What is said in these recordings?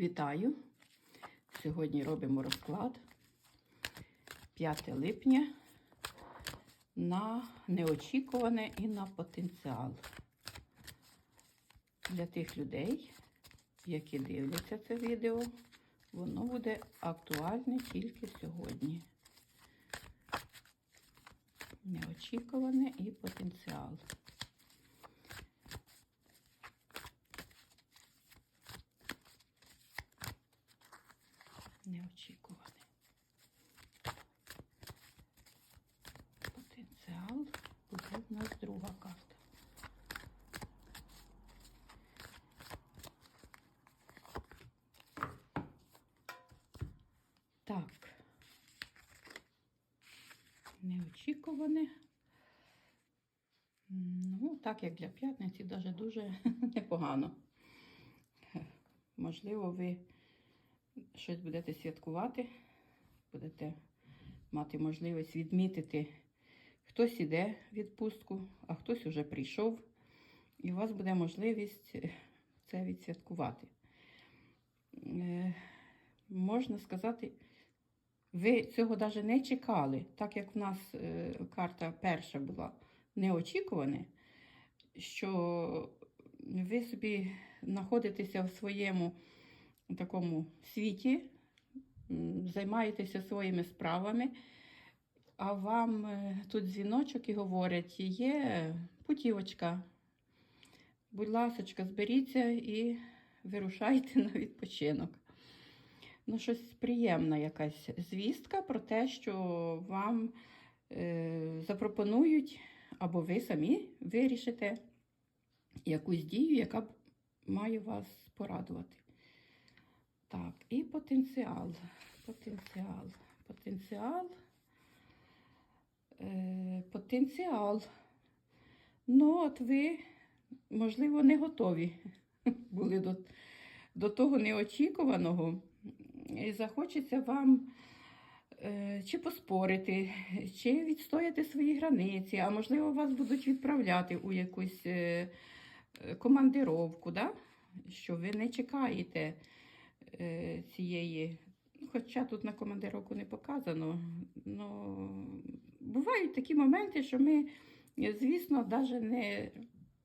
Вітаю! Сьогодні робимо розклад 5 липня на неочікуване і на потенціал. Для тих людей, які дивляться це відео, воно буде актуальне тільки сьогодні. Неочікуване і потенціал. Неочікуваний. Потенціал буде в нас друга карта. Так. Неочікуване. Ну, так як для п'ятниці, даже дуже непогано. Можливо, ви щось будете святкувати, будете мати можливість відмітити, хтось іде в відпустку, а хтось уже прийшов, і у вас буде можливість це відсвяткувати. Е, можна сказати, ви цього навіть не чекали, так як в нас е, карта перша була неочікуване, що ви собі знаходитеся в своєму такому світі, займаєтеся своїми справами, а вам е, тут дзвіночок і говорять, є путівочка. Будь ласочка, зберіться і вирушайте на відпочинок. Ну, щось приємна якась звістка про те, що вам е, запропонують, або ви самі вирішите якусь дію, яка має вас порадувати. Так, і потенціал. Потенціал. Потенціал. Е, потенціал. Ну, от ви, можливо, не готові були до, до того неочікуваного. І захочеться вам е, чи поспорити, чи відстояти свої границі, а можливо, вас будуть відправляти у якусь е, командировку, да? що ви не чекаєте цієї. ну, Хоча тут на командировку не показано. Ну, бувають такі моменти, що ми, звісно, навіть не,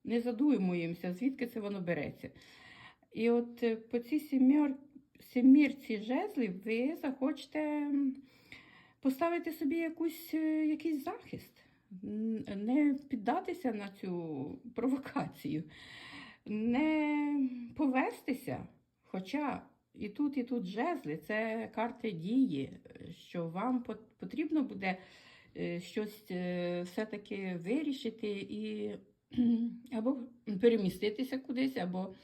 не задумуємося, звідки це воно береться. І от е, по цій сім'єр, сімірці жезлів ви захочете поставити собі якусь, е, якийсь захист, не піддатися на цю провокацію, не повестися. Хоча і тут, і тут жезли це карти дії, що вам потрібно буде е, щось е, все-таки вирішити і або переміститися кудись, або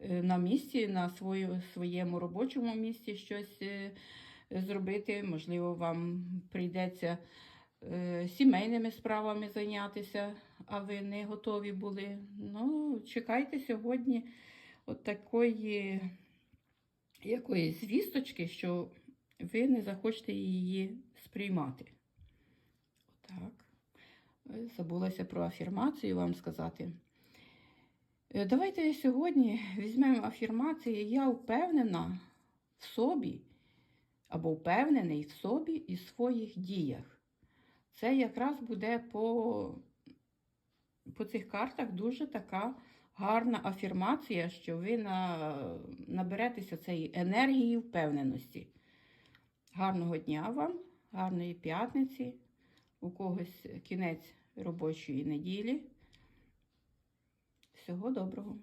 е, на місці, на свою, своєму робочому місці щось зробити. Можливо, вам прийдеться сімейними справами зайнятися, а ви не готові були. Ну, чекайте сьогодні от такої якоїсь звісточки, що ви не захочете її сприймати. Отак. Е, Забулася про афірмацію вам сказати. Е, Давайте сьогодні візьмемо афірмації. Я впевнена в собі, або впевнений в собі і в своїх діях. Це якраз буде по, по цих картах дуже така гарна афірмація, що ви на, наберетеся цієї енергії впевненості. Гарного дня вам, гарної п'ятниці, у когось кінець робочої неділі. Всього доброго!